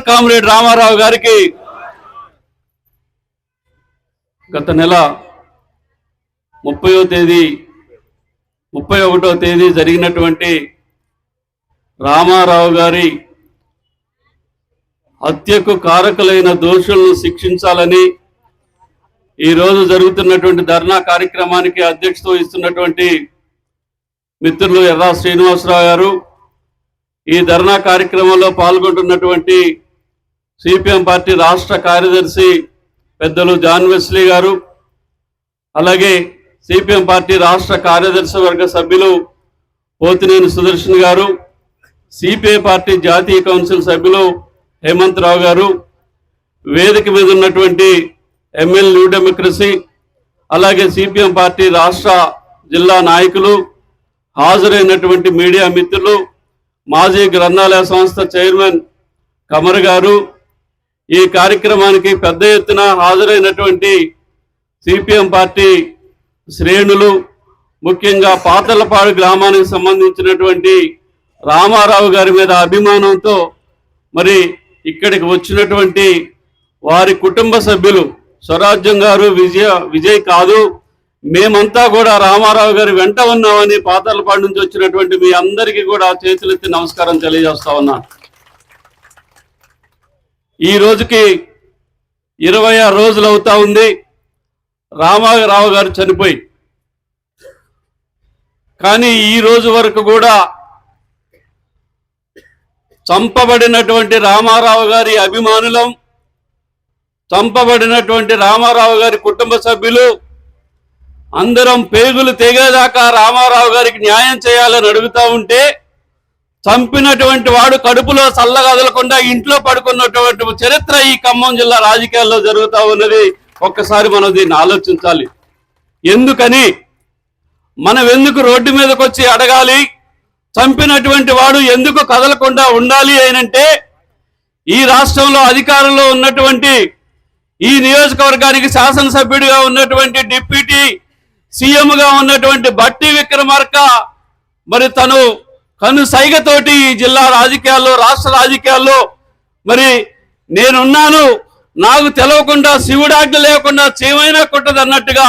Comrade Ramarao గారికి గత నెల ముప్పయో తేదీ ముప్పై ఒకటో తేదీ జరిగినటువంటి రామారావు గారి హత్యకు కారకులైన దోషులను శిక్షించాలని ఈరోజు జరుగుతున్నటువంటి ధర్నా కార్యక్రమానికి అధ్యక్షత వహిస్తున్నటువంటి మిత్రులు ఎర్రా శ్రీనివాసరావు గారు. ఈ ధర్నా కార్యక్రమంలో పాల్గొంటున్నటువంటి సిపిఎం పార్టీ రాష్ట్ర కార్యదర్శి పెద్దలు జాన్ వెస్లీ గారు అలాగే సిపిఎం పార్టీ రాష్ట్ర కార్యదర్శి వర్గ సభ్యులు పోతినేని సుదర్శన్ గారు సిపిఐ పార్టీ జాతీయ కౌన్సిల్ సభ్యులు హేమంత్ రావు గారు వేదిక మీద ఉన్నటువంటి ఎంఎల్ న్యూ డెమోక్రసీ అలాగే సిపిఎం పార్టీ రాష్ట్ర జిల్లా నాయకులు హాజరైనటువంటి మీడియా మిత్రులు మాజీ గ్రంథాలయ సంస్థ చైర్మన్ కమర్ గారు ఈ కార్యక్రమానికి పెద్ద ఎత్తున హాజరైనటువంటి సిపిఎం పార్టీ శ్రేణులు ముఖ్యంగా పాతలపాడు గ్రామానికి సంబంధించినటువంటి రామారావు గారి మీద అభిమానంతో మరి ఇక్కడికి వచ్చినటువంటి వారి కుటుంబ సభ్యులు స్వరాజ్యం గారు విజయ విజయ్ కాదు మేమంతా కూడా రామారావు గారి వెంట ఉన్నామని పాతలపాడు నుంచి వచ్చినటువంటి మీ అందరికీ కూడా చేతులెత్తి నమస్కారం తెలియజేస్తా ఉన్నాను. ఈ రోజుకి ఇరవై ఆరు రోజులు అవుతా ఉంది. రామారావు గారు చనిపోయి. కానీ ఈ రోజు వరకు కూడా చంపబడినటువంటి రామారావు గారి అభిమానులం చంపబడినటువంటి రామారావు గారి కుటుంబ సభ్యులు అందరం పేగులు తెగేదాకా రామారావు గారికి న్యాయం చేయాలని అడుగుతా ఉంటే చంపినటువంటి వాడు కడుపులో చల్లగదలకుండా ఇంట్లో పడుకున్నటువంటి చరిత్ర ఈ ఖమ్మం జిల్లా రాజకీయాల్లో జరుగుతూ ఉన్నది. ఒక్కసారి మనం దీన్ని ఆలోచించాలి. ఎందుకని? మనం ఎందుకు రోడ్డు మీదకి వచ్చి అడగాలి? చంపినటువంటి వాడు ఎందుకు కదలకుండా ఉండాలి అయినంటే ఈ రాష్ట్రంలో అధికారంలో ఉన్నటువంటి ఈ నియోజకవర్గానికి శాసనసభ్యుడిగా ఉన్నటువంటి డిప్యూటీ సీఎంగా ఉన్నటువంటి బట్టి విక్రమార్క మరి తను కను సైగతోటి ఈ జిల్లా రాజకీయాల్లో రాష్ట్ర రాజకీయాల్లో మరి నేనున్నాను. నాకు తెలవకుండా శివుడాజ్ఞ లేకుండా చేయమైనా కొట్టదు అన్నట్టుగా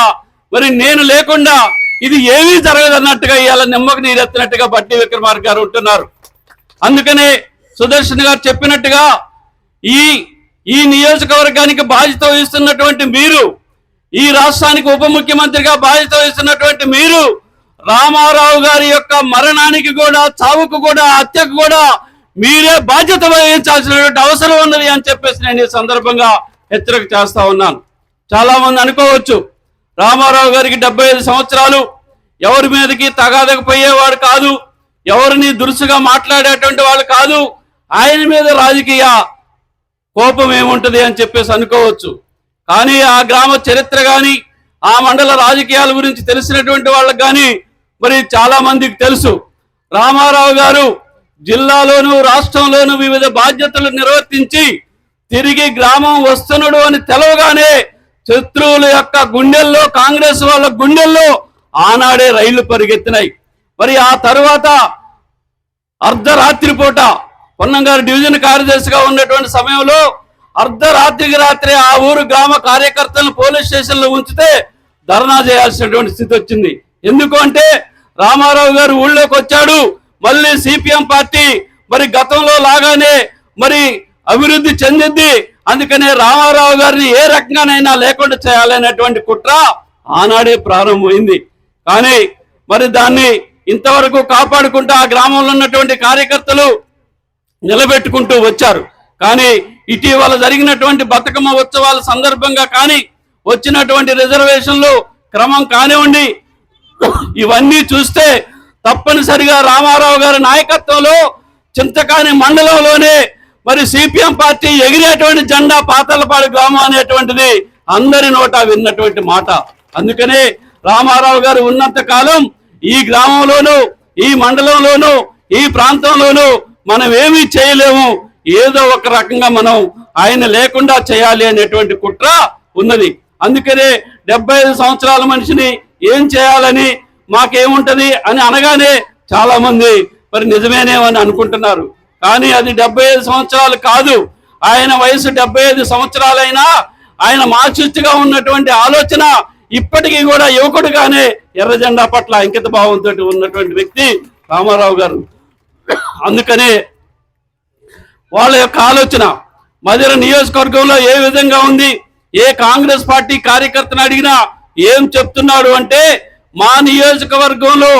మరి నేను లేకుండా ఇది ఏమీ జరగదు అన్నట్టుగా ఇవాళ నిమ్మకు నీరెత్తినట్టుగా బట్టి విక్రమార్ గారు ఉంటున్నారు. అందుకనే సుదర్శన్ గారు చెప్పినట్టుగా ఈ ఈ నియోజకవర్గానికి బాధ్యత వహిస్తున్నటువంటి మీరు ఈ రాష్ట్రానికి ఉప ముఖ్యమంత్రిగా బాధ్యత వహిస్తున్నటువంటి మీరు రామారావు గారి యొక్క మరణానికి కూడా చావుకు కూడా హత్యకు కూడా మీరే బాధ్యత వహించాల్సినటువంటి అవసరం ఉన్నది అని చెప్పేసి నేను ఈ సందర్భంగా హెచ్చరిక చేస్తా ఉన్నాను. చాలా మంది అనుకోవచ్చు రామారావు గారికి డెబ్బై ఐదు సంవత్సరాలు ఎవరి మీదకి తగాదకపోయేవాడు కాదు ఎవరిని దురుసుగా మాట్లాడేటువంటి వాళ్ళు కాదు ఆయన మీద రాజకీయ కోపం ఏముంటుంది అని చెప్పేసి అనుకోవచ్చు. కానీ ఆ గ్రామ చరిత్ర కానీ ఆ మండల రాజకీయాల గురించి తెలిసినటువంటి వాళ్ళకి కానీ మరి చాలా మందికి తెలుసు. రామారావు గారు జిల్లాలోను రాష్ట్రంలోను వివిధ బాధ్యతలు నిర్వర్తించి తిరిగి గ్రామం వస్తున్నాడు అని తెలవగానే శత్రువుల యొక్క గుండెల్లో కాంగ్రెస్ వాళ్ళ గుండెల్లో ఆనాడే రైళ్ళు పరిగెత్తినాయి. మరి ఆ తరువాత అర్ధరాత్రి పూట పొన్నంగారు డివిజన్ కార్యదర్శిగా ఉన్నటువంటి సమయంలో అర్ధరాత్రికి రాత్రి ఆ ఊరు గ్రామ కార్యకర్తలను పోలీస్ స్టేషన్లో ఉంచితే ధర్నా చేయాల్సినటువంటి స్థితి వచ్చింది. ఎందుకు అంటే రామారావు గారు ఊళ్ళోకి వచ్చాడు. మళ్ళీ సిపిఎం పార్టీ మరి గతంలో లాగానే మరి అభివృద్ధి చెందింది. అందుకనే రామారావు గారిని ఏ రకంగానైనా లేకుండా చేయాలనేటువంటి కుట్ర ఆనాడే ప్రారంభమైంది. కానీ మరి దాన్ని ఇంతవరకు కాపాడుకుంటూ ఆ గ్రామంలో ఉన్నటువంటి కార్యకర్తలు నిలబెట్టుకుంటూ వచ్చారు. కానీ ఇటీవల జరిగినటువంటి బతుకమ్మ ఉత్సవాల సందర్భంగా కానీ వచ్చినటువంటి రిజర్వేషన్లు క్రమం కానివ్వండి ఇవన్నీ చూస్తే తప్పనిసరిగా రామారావు గారి నాయకత్వంలో చింతకాని మండలంలోనే మరి సిపిఎం పార్టీ ఎగిరేటువంటి జెండా పాతలపాడు గ్రామం అనేటువంటిది అందరి నోట విన్నటువంటి మాట. అందుకనే రామారావు గారు ఉన్నంత కాలం ఈ గ్రామంలోనూ ఈ మండలంలోనూ ఈ ప్రాంతంలోనూ మనం ఏమీ చేయలేము. ఏదో ఒక రకంగా మనం ఆయన లేకుండా చేయాలి అనేటువంటి కుట్ర ఉన్నది. అందుకనే డెబ్బై ఐదు సంవత్సరాల మనిషిని ఏం చేయాలని మాకేముంటది అని అనగానే చాలా మంది మరి నిజమేనేమని అనుకుంటున్నారు. కానీ అది డెబ్బై ఐదు సంవత్సరాలు కాదు. ఆయన వయసు డెబ్బై ఐదు సంవత్సరాలైనా ఆయన మార్చిస్టుగా ఉన్నటువంటి ఆలోచన ఇప్పటికీ కూడా యువకుడుగానే ఎర్రజెండా పట్ల అంకిత భావంతో ఉన్నటువంటి వ్యక్తి రామారావు గారు. అందుకనే వాళ్ళ యొక్క ఆలోచన మధుర నియోజకవర్గంలో ఏ విధంగా ఉంది ఏ కాంగ్రెస్ పార్టీ కార్యకర్తను అడిగినా ఏం చెప్తున్నాడు అంటే మా నియోజకవర్గంలో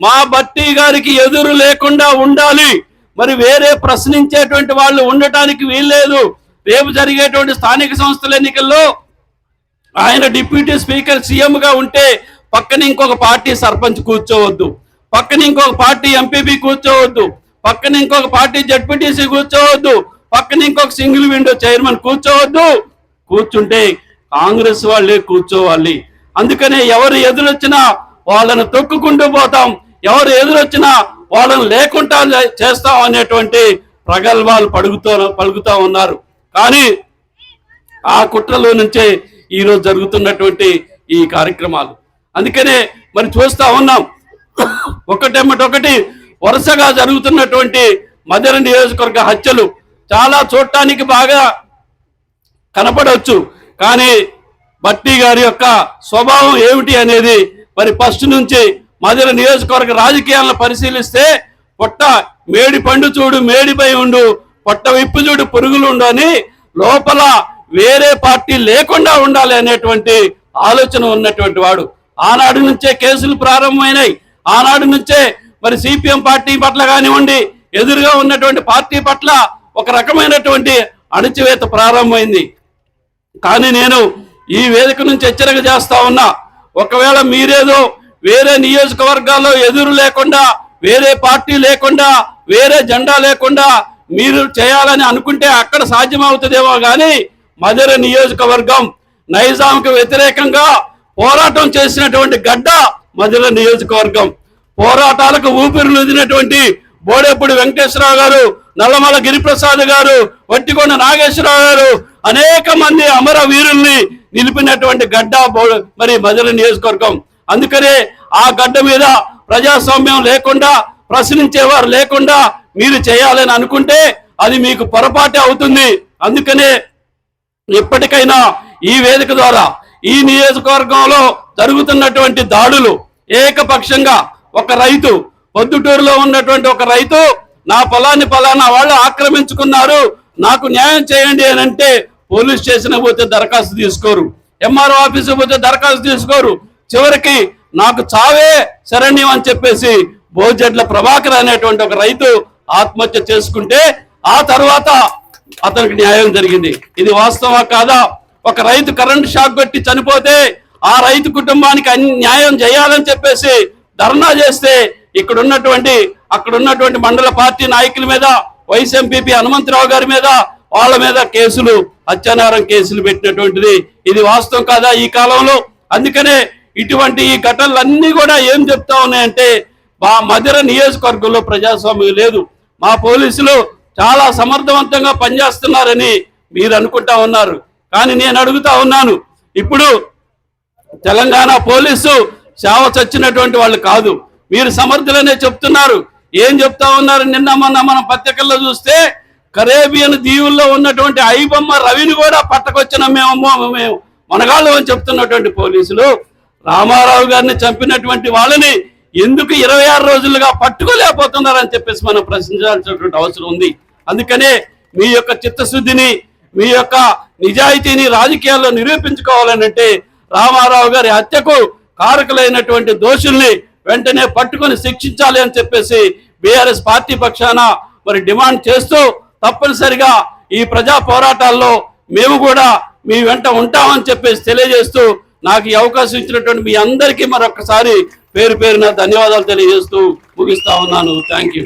మా బట్టి గారికి ఎదురు లేకుండా ఉండాలి. మరి వేరే ప్రశ్నించేటువంటి వాళ్ళు ఉండటానికి వీల్లేదు. రేపు జరిగేటువంటి స్థానిక సంస్థల ఎన్నికల్లో ఆయన డిప్యూటీ స్పీకర్ సీఎంగా ఉంటే పక్కన ఇంకొక పార్టీ సర్పంచ్ కూర్చోవద్దు. పక్కన ఇంకొక పార్టీ ఎంపీపీ కూర్చోవద్దు. పక్కన ఇంకొక పార్టీ జడ్పీటీసీ కూర్చోవద్దు. పక్కన ఇంకొక సింగిల్ విండో చైర్మన్ కూర్చోవద్దు. కూర్చుంటే కాంగ్రెస్ వాళ్ళే కూర్చోవాలి. అందుకనే ఎవరు ఎదురొచ్చినా వాళ్ళను తొక్కుకుంటూ పోతాం. ఎవరు ఎదురొచ్చినా వాళ్ళను లేకుండా చేస్తాం అనేటువంటి ప్రగల్భాలు పడుగుతూ పలుకుతా ఉన్నారు. కానీ ఆ కుట్రలో నుంచే ఈరోజు జరుగుతున్నటువంటి ఈ కార్యక్రమాలు. అందుకనే మరి చూస్తా ఉన్నాం. ఒకటేమటొకటి వరుసగా జరుగుతున్నటువంటి మదర నియోజకవర్గ హత్యలు చాలా చూడటానికి బాగా కనపడవచ్చు. కానీ భట్టి గారి యొక్క స్వభావం ఏమిటి అనేది మరి ఫస్ట్ నుంచి మధుర నియోజకవర్గ రాజకీయాలను పరిశీలిస్తే పొట్ట మేడి పండు చూడు మేడిపై ఉండు పొట్ట విప్పు చూడు పురుగులు ఉండు అని లోపల వేరే పార్టీ లేకుండా ఉండాలి అనేటువంటి ఆలోచన ఉన్నటువంటి వాడు. ఆనాడు నుంచే కేసులు ప్రారంభమైనాయి. ఆనాడు నుంచే మరి సిపిఎం పార్టీ పట్ల కానివ్వండి ఎదురుగా ఉన్నటువంటి పార్టీ పట్ల ఒక రకమైనటువంటి అణచివేత ప్రారంభమైంది. కానీ నేను ఈ వేదిక నుంచి హెచ్చరిక చేస్తా ఉన్నా ఒకవేళ మీరేదో వేరే నియోజకవర్గాల్లో ఎదురు లేకుండా వేరే పార్టీ లేకుండా వేరే జెండా లేకుండా మీరు చేయాలని అనుకుంటే అక్కడ సాధ్యమవుతుందేమో కానీ మధుర నియోజకవర్గం నైజాంకు వ్యతిరేకంగా పోరాటం చేసినటువంటి గడ్డ మధుర నియోజకవర్గం. పోరాటాలకు ఊపిరిలుదినటువంటి బోడేపూడి వెంకటేశ్వరరావు గారు నల్లమల గిరిప్రసాద్ గారు వట్టికొండ నాగేశ్వరరావు గారు అనేక మంది అమర వీరుల్ని నిలిపినటువంటి గడ్డ మరి మధుర నియోజకవర్గం. అందుకనే ఆ గడ్డ మీద ప్రజాస్వామ్యం లేకుండా ప్రశ్నించేవారు లేకుండా మీరు చేయాలని అనుకుంటే అది మీకు పొరపాటే అవుతుంది. అందుకనే ఇప్పటికైనా ఈ వేదిక ద్వారా ఈ నియోజకవర్గంలో జరుగుతున్నటువంటి దాడులు ఏకపక్షంగా ఒక రైతు పొద్దుటూరులో ఉన్నటువంటి ఒక రైతు నా పొలాన్ని పలానా వాళ్ళు ఆక్రమించుకున్నారు నాకు న్యాయం చేయండి అని అంటే పోలీస్ స్టేషన్ పోతే దరఖాస్తు తీసుకోరు. ఎంఆర్ఓ ఆఫీస్కి పోతే దరఖాస్తు తీసుకోరు. చివరికి నాకు చావే శరణ్యం అని చెప్పేసి బోజెడ్ల ప్రభాకర్ అనేటువంటి ఒక రైతు ఆత్మహత్య చేసుకుంటే ఆ తర్వాత అతనికి న్యాయం జరిగింది. ఇది వాస్తవా కాదా? ఒక రైతు కరెంట్ షాక్ పెట్టి చనిపోతే ఆ రైతు కుటుంబానికి అన్ని న్యాయం చేయాలని చెప్పేసి ధర్నా చేస్తే ఇక్కడ ఉన్నటువంటి అక్కడ ఉన్నటువంటి మండల పార్టీ నాయకుల మీద వైస్ ఎంపీపీ హనుమంతరావు గారి మీద వాళ్ళ మీద కేసులు అత్యనారం కేసులు పెట్టినటువంటిది. ఇది వాస్తవం కాదా ఈ కాలంలో? అందుకనే ఇటువంటి ఈ ఘటనలన్నీ కూడా ఏం చెప్తా ఉన్నాయంటే మా మధుర నియోజకవర్గంలో ప్రజాస్వామ్యం లేదు. మా పోలీసులు చాలా సమర్థవంతంగా పనిచేస్తున్నారని మీరు అనుకుంటా ఉన్నారు. కానీ నేను అడుగుతా ఉన్నాను ఇప్పుడు తెలంగాణ పోలీసు సేవ చచ్చినటువంటి వాళ్ళు కాదు. మీరు సమర్థులనే చెప్తున్నారు. ఏం చెప్తా ఉన్నారు? నిన్న మొన్న మనం పత్రికల్లో చూస్తే కరేబియన్ దీవుల్లో ఉన్నటువంటి ఐబొమ్మ రవిని కూడా పట్టకొచ్చిన మేము మేము. మనగాళ్ళు అని చెప్తున్నటువంటి పోలీసులు రామారావు గారిని చంపినటువంటి వాళ్ళని ఎందుకు ఇరవై ఆరు రోజులుగా పట్టుకోలేకపోతున్నారని చెప్పేసి మనం ప్రశ్నించాల్సినటువంటి అవసరం ఉంది. అందుకనే మీ యొక్క చిత్తశుద్ధిని మీ యొక్క నిజాయితీని రాజకీయాల్లో నిరూపించుకోవాలనంటే రామారావు గారి హత్యకు కారకులైనటువంటి దోషుల్ని వెంటనే పట్టుకొని శిక్షించాలి అని చెప్పేసి బీఆర్ఎస్ పార్టీ పక్షాన మరి డిమాండ్ చేస్తూ తప్పనిసరిగా ఈ ప్రజా పోరాటాల్లో మేము కూడా మీ వెంట ఉంటామని చెప్పేసి తెలియజేస్తూ నాకు ఈ అవకాశం ఇచ్చినటువంటి మీ అందరికీ మరొకసారి పేరు పేరున ధన్యవాదాలు తెలియజేస్తూ ముగిస్తా ఉన్నాను. Thank you